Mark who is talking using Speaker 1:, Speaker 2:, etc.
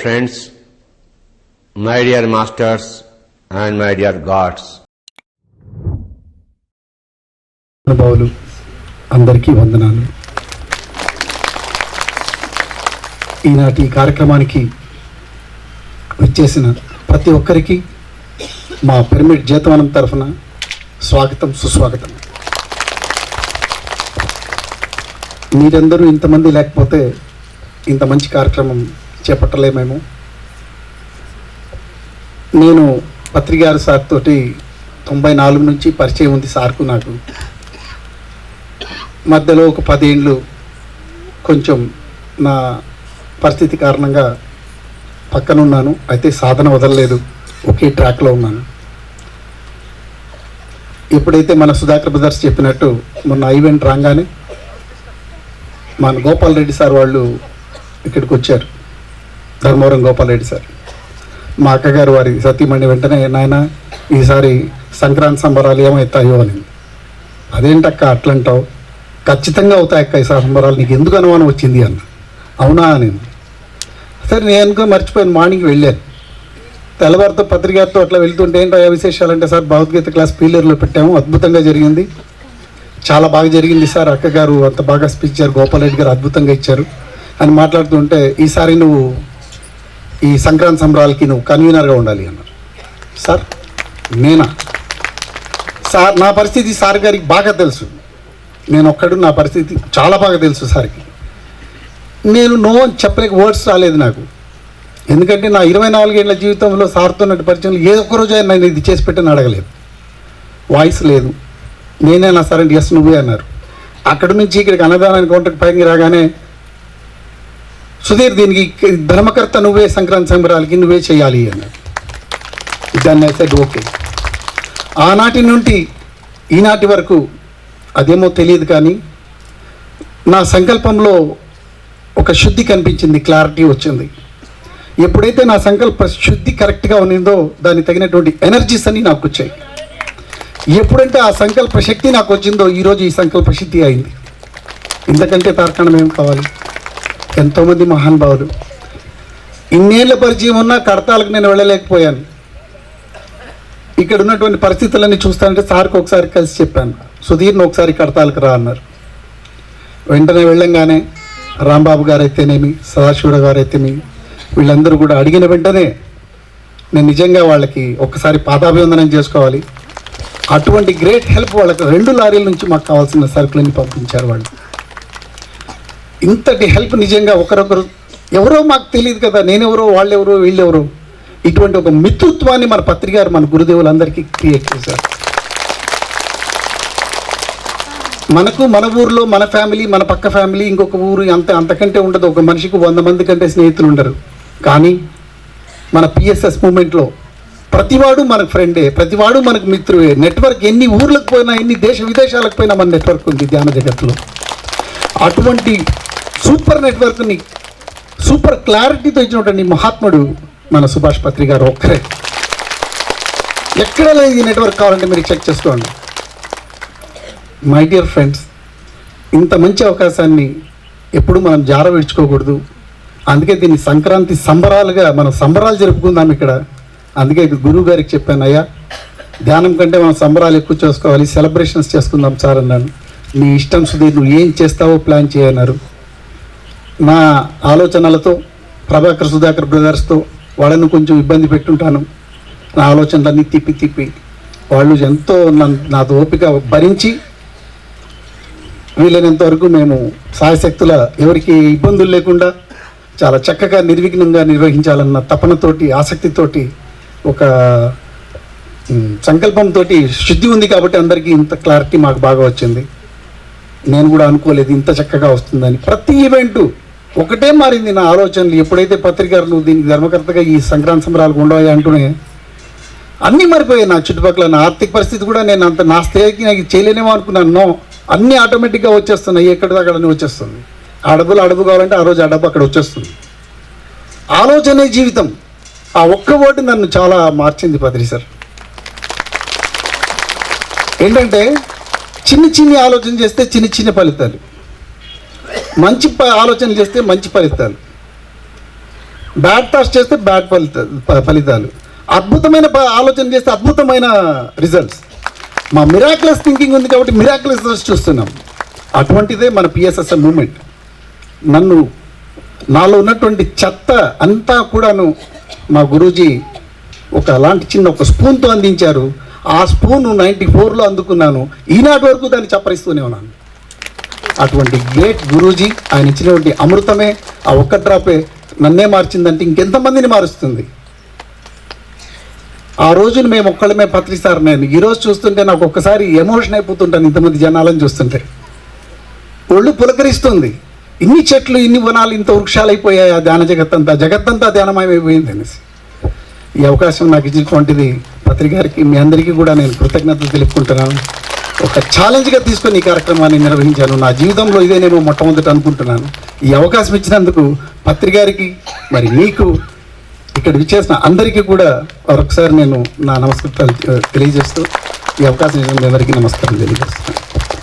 Speaker 1: Friends my dear masters and my dear
Speaker 2: gods అందరికీ వందనాలు. ఈనాటి కార్యక్రమానికి వచ్చేసిన ప్రతి ఒక్కరికి మా పిరమిడ్ జీతవనం తరఫున స్వాగతం సుస్వాగతం. మీరందరూ ఇంతమంది లేకపోతే ఇంత మంచి కార్యక్రమం చేపట్టలేమేమో నేను పత్రికారు సార్ తోటి తొంభై నాలుగు నుంచి పరిచయం ఉంది సార్కు నాకు. మధ్యలో ఒక పదేండ్లు కొంచెం నా పరిస్థితి కారణంగా పక్కనున్నాను. అయితే సాధన వదలలేదు. ఒకే ట్రాక్లో ఉన్నాను. ఎప్పుడైతే మన సుధాకర్ బ్రదర్స్ చెప్పినట్టు మొన్న ఈవెంట్ రాగానే మన గోపాల్ రెడ్డి సార్ వాళ్ళు ఇక్కడికి వచ్చారు. ధర్మవరం గోపాలరెడ్డి సార్. మా అక్కగారు వారి సతీమణి వెంటనే నాయన ఈసారి సంక్రాంతి సంబరాలు ఏమవుతాయో అని అదేంటక్క అట్లంటావు? ఖచ్చితంగా అవుతాయి అక్క ఈ సంబరాలు నీకు ఎందుకు అనుమానం వచ్చింది అన్న. అవునా అని సరే నేను అనుకో మర్చిపోయాను మార్నింగ్ వెళ్ళాను. తెల్లవారితో పత్రికతో అట్లా వెళ్తుంటే ఏంటో విశేషాలు అంటే సార్ భగవద్గీత క్లాస్ పీలర్లో పెట్టాము అద్భుతంగా జరిగింది. చాలా బాగా జరిగింది సార్ అక్కగారు అంత బాగా స్పీచ్ ఇచ్చారు గోపాల్ రెడ్డి గారు అద్భుతంగా ఇచ్చారు అని మాట్లాడుతుంటే ఈసారి నువ్వు ఈ సంక్రాంతి సంబరాలకి నువ్వు కన్వీనర్గా ఉండాలి అన్నారు. సార్ నేనా? సార్ నా పరిస్థితి సార్ గారికి బాగా తెలుసు. నేను ఒక్కడు నా పరిస్థితి చాలా బాగా తెలుసు సార్కి. నేను నో అని చెప్పలేక వర్డ్స్ రాలేదు నాకు. ఎందుకంటే నా ఇరవై నాలుగేళ్ళ జీవితంలో సార్తో ఉన్నట్టు పరిచయంలో ఏ ఒక్కరోజు ఆయన నేను ఇది చేసి పెట్టని అడగలేదు. వాయిస్ లేదు. నేనే నా సరే ఎస్ నువ్వే అన్నారు. అక్కడి నుంచి ఇక్కడికి అన్నదానానికి కౌంటర్కి పైకి రాగానే సుధీర్ దీనికి ధర్మకర్త నువ్వే సంక్రాంతి సంబరాలకి నువ్వే చేయాలి అన్నాడు దాన్ని అయితే ఓకే ఆనాటి నుండి ఈనాటి వరకు అదేమో తెలియదు కానీ నా సంకల్పంలో ఒక శుద్ధి కనిపించింది క్లారిటీ వచ్చింది. ఎప్పుడైతే నా సంకల్ప శుద్ధి కరెక్ట్గా ఉన్నిందో దానికి తగినటువంటి ఎనర్జీస్ అన్నీ నాకు వచ్చాయి. ఎప్పుడంటే ఆ సంకల్ప శక్తి నాకు వచ్చిందో ఈరోజు ఈ సంకల్ప శుద్ధి అయింది. ఇంతకంటే తార్కాణం ఏం కావాలి? ఎంతోమంది మహానుభావులు. ఇన్నేళ్ళ పరిచయం ఉన్నా కడతాలకు నేను వెళ్ళలేకపోయాను. ఇక్కడ ఉన్నటువంటి పరిస్థితులన్నీ చూస్తానంటే సార్కి ఒకసారి కలిసి చెప్పాను. సుధీర్ని ఒకసారి కడతాలకు రా అన్నారు. వెంటనే వెళ్ళంగానే రాంబాబు గారు అయితేనేమి సదాశివుడు గారు వీళ్ళందరూ కూడా అడిగిన వెంటనే నేను నిజంగా వాళ్ళకి ఒక్కసారి పాదాభివందనం చేసుకోవాలి. అటువంటి గ్రేట్ హెల్ప్ వాళ్ళకి రెండు లారీల నుంచి మాకు కావాల్సిన సరుకులన్నీ పంపించారు వాళ్ళు. ఇంతటి హెల్ప్ నిజంగా ఒకరొకరు ఎవరో మాకు తెలియదు కదా నేనెవరో వాళ్ళెవరో వీళ్ళెవరో. ఇటువంటి ఒక మిత్రుత్వాన్ని మన పత్రికారు మన గురుదేవులందరికీ క్రియేట్ చేశారు. మనకు మన ఊర్లో మన ఫ్యామిలీ మన పక్క ఫ్యామిలీ ఇంకొక ఊరు అంత అంతకంటే ఉండదు. ఒక మనిషికి వంద మంది కంటే స్నేహితులు ఉండరు. కానీ మన పిఎస్ఎస్ మూమెంట్లో ప్రతివాడు మనకు ఫ్రెండే ప్రతివాడు మనకు మిత్రువే నెట్వర్క్ ఎన్ని ఊర్లకు పోయినా ఎన్ని దేశ విదేశాలకు పోయినా మన నెట్వర్క్ ఉంది ధ్యాన జగత్తులో. అటువంటి సూపర్ నెట్వర్క్ని సూపర్ క్లారిటీతో ఇచ్చినటువంటి మహాత్ముడు మన సుభాష్ పత్రి గారు ఒక్కరే. ఎక్కడ లేదు ఈ నెట్వర్క్ కావాలంటే మీరు చెక్ చేసుకోండి. మై డియర్ ఫ్రెండ్స్ ఇంత మంచి అవకాశాన్ని ఎప్పుడు మనం జార విడుచుకోకూడదు. అందుకే దీన్ని సంక్రాంతి సంబరాలుగా మనం సంబరాలు జరుపుకుందాం ఇక్కడ. అందుకే గురువు గారికి చెప్పాను అయ్యా ధ్యానం కంటే మనం సంబరాలు ఎక్కువ చేసుకోవాలి సెలబ్రేషన్స్ చేసుకుందాం సార్ అన్నాను. నీ ఇష్టం సుధీర్ నువ్వు ఏం చేస్తావో ప్లాన్ చేయన్నారు. నా ఆలోచనలతో ప్రభాకర్ సుధాకర్ బ్రదర్స్తో వాళ్ళను కొంచెం ఇబ్బంది పెట్టుంటాను. నా ఆలోచనలన్నీ తిప్పి తిప్పి వాళ్ళు ఎంతో నా నాతో ఓపిక భరించి వీలైనంత వరకు మేము సాయశక్తుల ఎవరికి ఇబ్బందులు లేకుండా చాలా చక్కగా నిర్విఘ్నంగా నిర్వహించాలన్న తపనతోటి ఆసక్తితోటి ఒక సంకల్పంతో శుద్ధి ఉంది కాబట్టి అందరికీ ఇంత క్లారిటీ మాకు బాగా వచ్చింది. నేను కూడా అనుకోలేదు ఇంత చక్కగా వస్తుందని. ప్రతి ఈవెంటు ఒకటే మారింది నా ఆలోచనలు. ఎప్పుడైతే పత్రికారు నువ్వు దీనికి ధర్మకర్తగా ఈ సంక్రాంతి సంబరాలు ఉండవు అంటూనే అన్నీ మారిపోయాయి నా చుట్టుపక్కల. నా ఆర్థిక పరిస్థితి కూడా నేను అంత నా స్థాయికి నాకు చేయలేనేమో అనుకున్నాను. అన్నీ ఆటోమేటిక్గా వచ్చేస్తున్నాయి. ఎక్కడ అక్కడ వచ్చేస్తుంది. ఆ డబ్బులు కావాలంటే ఆ రోజు ఆ అక్కడ వచ్చేస్తుంది. ఆలోచనే జీవితం. ఆ ఒక్క ఓటు నన్ను చాలా మార్చింది పత్రి సార్. ఏంటంటే చిన్న చిన్ని ఆలోచన చేస్తే చిన్న చిన్న ఫలితాలు. మంచి ప- ఆలోచన చేస్తే మంచి ఫలితాలు. బ్యాడ్ థాట్స్ చేస్తే బ్యాడ్ ఫలిత ఫలితాలు. అద్భుతమైన ప- ఆలోచన చేస్తే అద్భుతమైన రిజల్ట్స్ మా మిరాక్లెస్ థింకింగ్ ఉంది కాబట్టి మిరాక్లెస్ రిజల్ట్స్ చూస్తున్నాం. అటువంటిదే మన పిఎస్ఎస్ఎం మూమెంట్ నన్ను నాలో ఉన్నటువంటి చెత్త అంతా కూడాను మా గురూజీ ఒక అలాంటి చిన్న ఒక స్పూన్తో అందించారు. ఆ స్పూన్ నైంటీ ఫోర్లో అందుకున్నాను. ఈనాటి వరకు దాన్ని చప్పరిస్తూనే ఉన్నాను. అటువంటి గ్రేట్ గురూజీ ఆయన ఇచ్చినటువంటి అమృతమే ఆ ఒక్క డ్రాపే నన్నే మార్చిందంటే ఇంకెంతమందిని మారుస్తుంది? ఆ రోజున మేము ఒక్కళ్ళమే పత్రిస్తారు నేను. ఈరోజు చూస్తుంటే నాకు ఒక్కసారి ఎమోషన్ అయిపోతుంటాను ఇంతమంది జనాలను చూస్తుంటే. ఒళ్ళు పులకరిస్తుంది. ఇన్ని చెట్లు ఇన్ని వనాలు ఇంత వృక్షాలు అయిపోయాయి ఆ ధ్యాన జగత్తంతా. జగత్తంతా ధ్యానమయమైపోయింది అనేసి. ఈ అవకాశం నాకు ఇచ్చినటువంటిది పత్రికారికి మీ అందరికీ కూడా నేను కృతజ్ఞతలు తెలుపుకుంటున్నాను. ఒక ఛాలెంజ్గా తీసుకొని ఈ కార్యక్రమాన్ని నిర్వహించాను. నా జీవితంలో ఇదే నేను మొట్టమొదటి అనుకుంటున్నాను. ఈ అవకాశం ఇచ్చినందుకు పత్రికారికి మరి మీకు ఇక్కడ విచ్చేసిన అందరికీ కూడా మరొకసారి నేను నా నమస్కారాలు తెలియజేస్తూ ఈ అవకాశం ఇచ్చినందుకు మీ అందరికీ నమస్కారం తెలియజేస్తున్నాను.